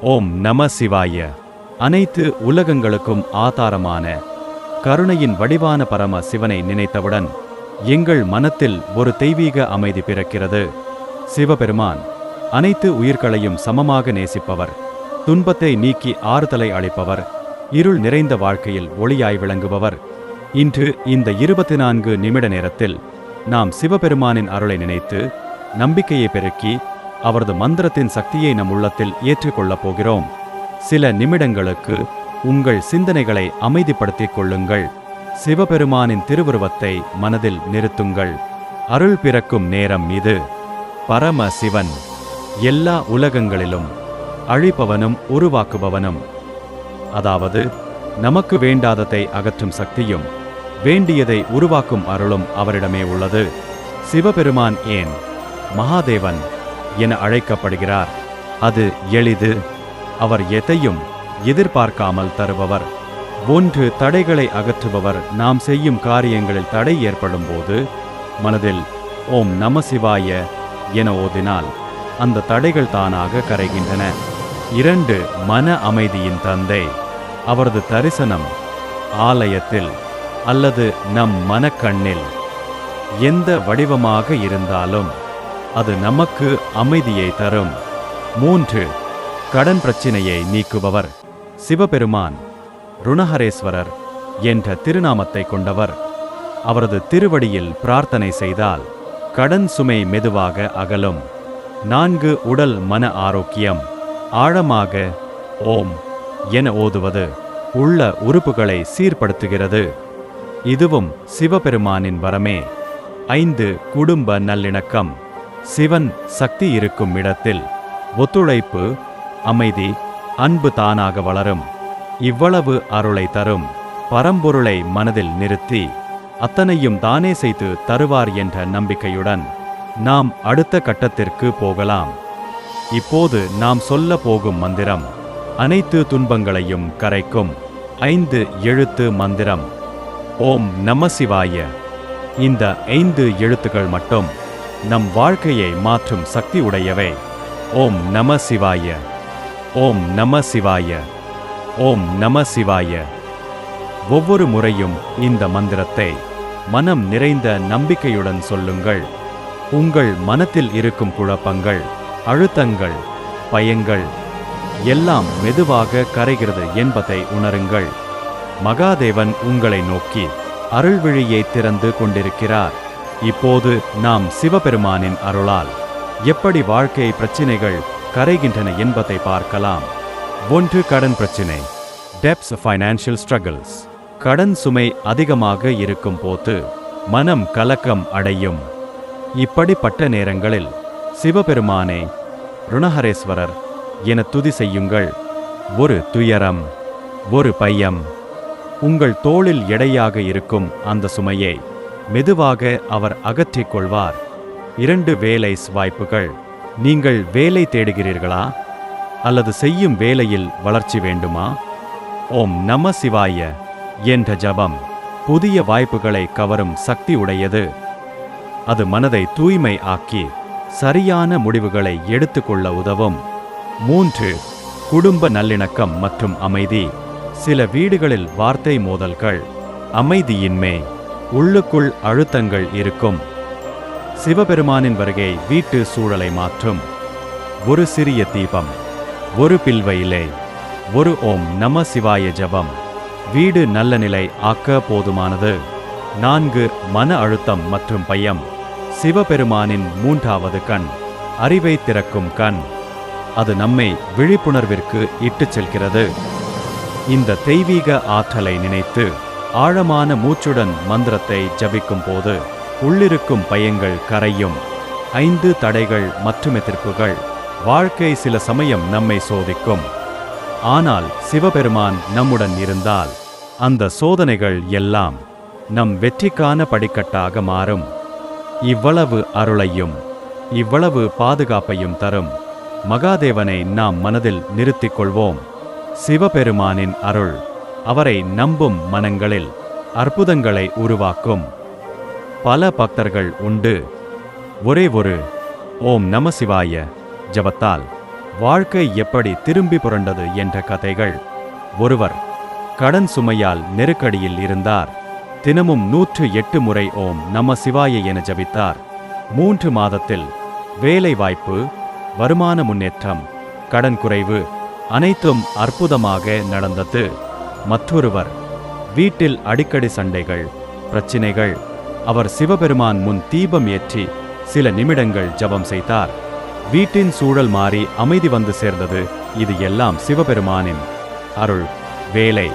ஓம் நம சிவாய. அனைத்து உலகங்களுக்கும் ஆதாரமான கருணையின் வடிவான பரம சிவனை நினைத்தவுடன் எங்கள் மனத்தில் ஒரு தெய்வீக அமைதி பிறக்கிறது. சிவபெருமான் அனைத்து உயிர்களையும் சமமாக நேசிப்பவர். துன்பத்தை நீக்கி ஆறுதலை அளிப்பவர். இருள் நிறைந்த வாழ்க்கையில் ஒளியாய் விளங்குபவர். இன்று இந்த இருபத்தி நான்கு நிமிட நேரத்தில் நாம் சிவபெருமானின் அருளை நினைத்து நம்பிக்கையை பெருக்கி அவரது மந்திரத்தின் சக்தியை நம் உள்ளத்தில் ஏற்றுக்கொள்ளப் போகிறோம். சில நிமிடங்களுக்கு உங்கள் சிந்தனைகளை அமைதிப்படுத்திக் கொள்ளுங்கள். சிவபெருமானின் திருவுருவத்தை மனதில் நிறுத்துங்கள். அருள் பிறக்கும் நேரம் இது. பரம சிவன் எல்லா உலகங்களிலும் அழிப்பவனும் உருவாக்குபவனும். அதாவது நமக்கு வேண்டாததை அகற்றும் சக்தியும் வேண்டியதை உருவாக்கும் அருளும் அவரிடமே உள்ளது. சிவபெருமான் ஏன்? மகாதேவன் என அழைக்கப்படுகிறார். அது எளிது. அவர் எதையும் எதிர்பார்க்காமல் தருபவர். ஒன்று தடைகளை அகற்றுபவர். நாம் செய்யும் காரியங்களில் தடை ஏற்படும் போது மனதில் ஓம் நம சிவாய என ஓதினால் அந்த தடைகள் தானாக கரைகின்றன. இரண்டு மன அமைதியின் தந்தை. அவரது தரிசனம் ஆலயத்தில் அல்லது நம் மனக்கண்ணில் எந்த வடிவமாக இருந்தாலும் அது நமக்கு அமைதியை தரும். மூன்று கடன் பிரச்சினையை நீக்குபவர். சிவபெருமான் ருணஹரேஸ்வரர் என்ற திருநாமத்தை கொண்டவர். அவரது திருவடியில் பிரார்த்தனை செய்தால் கடன் சுமை மெதுவாக அகலும். நான்கு உடல் மன ஆரோக்கியம். ஆழமாக ஓம் என ஓதுவது உள்ள உறுப்புகளை சீர்படுத்துகிறது. இதுவும் சிவபெருமானின் வரமே. ஐந்து குடும்ப நல்லிணக்கம். சிவன் சக்தி இருக்கும் இடத்தில் ஒத்துழைப்பு அமைதி அன்பு தானாக வளரும். இவ்வளவு அருளை தரும் பரம்பொருளை மனதில் நிறுத்தி அத்தனையும் தானே செய்து தருவார் என்ற நம்பிக்கையுடன் நாம் அடுத்த கட்டத்திற்கு போகலாம். இப்போது நாம் சொல்ல போகும் மந்திரம் அனைத்து துன்பங்களையும் கரைக்கும் ஐந்து எழுத்து மந்திரம். ஓம் நம சிவாய. இந்த ஐந்து எழுத்துக்கள் மட்டும் நம் வாழ்க்கையை மாற்றும் சக்தி உடையவை ஓம் நம சிவாய. ஓம் நம சிவாய. ஓம் நம சிவாய. ஒவ்வொரு முறையும் இந்த மந்திரத்தை மனம் நிறைந்த நம்பிக்கையுடன் சொல்லுங்கள். உங்கள் மனத்தில் இருக்கும் குழப்பங்கள் அழுத்தங்கள் பயங்கள் எல்லாம் மெதுவாக கரைகிறது என்பதை உணருங்கள். மகாதேவன் உங்களை நோக்கி அருள்விழியை திறந்து கொண்டிருக்கிறார். இப்போது நாம் சிவபெருமானின் அருளால் எப்படி வாழ்க்கை பிரச்சினைகள் கரைகின்றன என்பதை பார்க்கலாம். ஒன்று கடன் பிரச்சினை டெப்ஸ் ஃபைனான்சியல் ஸ்ட்ரகிள்ஸ் கடன் சுமை அதிகமாக இருக்கும் போது மனம் கலக்கம் அடையும். இப்படிப்பட்ட நேரங்களில் சிவபெருமானே ருணஹரேஸ்வரர் என துதி செய்யுங்கள். ஒரு துயரம் ஒரு பையம் உங்கள் தோளில் எடையாக இருக்கும் அந்த சுமையை மெதுவாக அவர் அகற்றிக் கொள்வார் இரண்டு வேலை வாய்ப்புகள். நீங்கள் வேலை தேடுகிறீர்களா? அல்லது செய்யும் வேலையில் வளர்ச்சி வேண்டுமா? ஓம் நம சிவாய என்ற ஜபம் புதிய வாய்ப்புகளை கவரும் சக்தி உடையது. அது மனதை தூய்மை ஆக்கி சரியான முடிவுகளை எடுத்துக்கொள்ள உதவும். மூன்று குடும்ப நல்லிணக்கம் மற்றும் அமைதி. சில வீடுகளில் வார்த்தை மோதல்கள் அமைதியின்மை. உள்ளுக்குள் அழுத்தங்கள் இருக்கும். சிவபெருமானின் வருகை வீட்டு சூழலை மாற்றும். ஒரு சிறிய தீபம் ஒரு பில்வையிலே ஒரு ஓம் நம சிவாய ஜபம். வீடு நல்ல நிலை ஆக்க போதுமானது. நான்கு மன அழுத்தம் மற்றும் பயம். சிவபெருமானின் மூன்றாவது கண் அறிவை திறக்கும் கண். அது நம்மை விழிப்புணர்விற்கு இட்டுச் செல்கிறது. இந்த தெய்வீக ஆற்றலை நினைத்து ஆழமான மூச்சுடன் மந்திரத்தை ஜபிக்கும் போது உள்ளிருக்கும் பயங்கள் கரையும். ஐந்து தடைகள் மற்றும் எதிர்ப்புகள். வாழ்க்கை சில சமயம் நம்மை சோதிக்கும். ஆனால் சிவபெருமான் நம்முடன் இருந்தால் அந்த சோதனைகள் எல்லாம் நம் வெற்றிக்கான படிக்கட்டாக மாறும். இவ்வளவு அருளையும் இவ்வளவு பாதுகாப்பையும் தரும் மகாதேவனை நாம் மனதில் நிறுத்திக் கொள்வோம். சிவபெருமானின் அருள் அவரை நம்பும் மனங்களில் அற்புதங்களை உருவாக்கும். பல பக்தர்கள் உண்டு. ஒரே ஒரு ஓம் நம சிவாய ஜபத்தால் வாழ்க்கை எப்படி திரும்பி புரண்டது என்ற கதைகள். ஒருவர் கடன் சுமையால் நெருக்கடியில் இருந்தார். தினமும் நூற்று எட்டு முறை ஓம் நம சிவாய என ஜபித்தார். மூன்று மாதத்தில் வேலை வாய்ப்பு வருமான முன்னேற்றம் கடன் குறைவு அனைத்தும் அற்புதமாக நடந்தது. மற்றொருவர். வீட்டில் அடிக்கடி சண்டைகள் பிரச்சினைகள். அவர் சிவபெருமான் முன் தீபம் ஏற்றி சில நிமிடங்கள் ஜெபம் செய்தார். வீட்டின் சூழல் மாறி அமைதி வந்து சேர்ந்தது. இது எல்லாம் சிவபெருமானின் அருள் வேலை.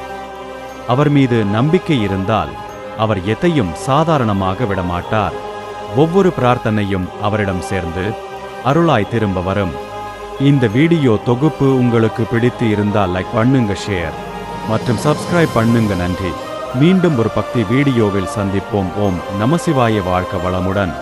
அவர் மீது நம்பிக்கை இருந்தால் அவர் எதையும் சாதாரணமாக விடமாட்டார். ஒவ்வொரு பிரார்த்தனையும் அவரிடம் சேர்ந்து அருளாய் திரும்ப வரும். இந்த வீடியோ தொகுப்பு உங்களுக்கு பிடித்து இருந்தால் லைக் பண்ணுங்க ஷேர் மற்றும் சப்ஸ்கிரைப் பண்ணுங்க நன்றி. மீண்டும் ஒரு பக்தி வீடியோவில் சந்திப்போம். ஓம் நமசிவாய வாழ்க்க வளமுடன்.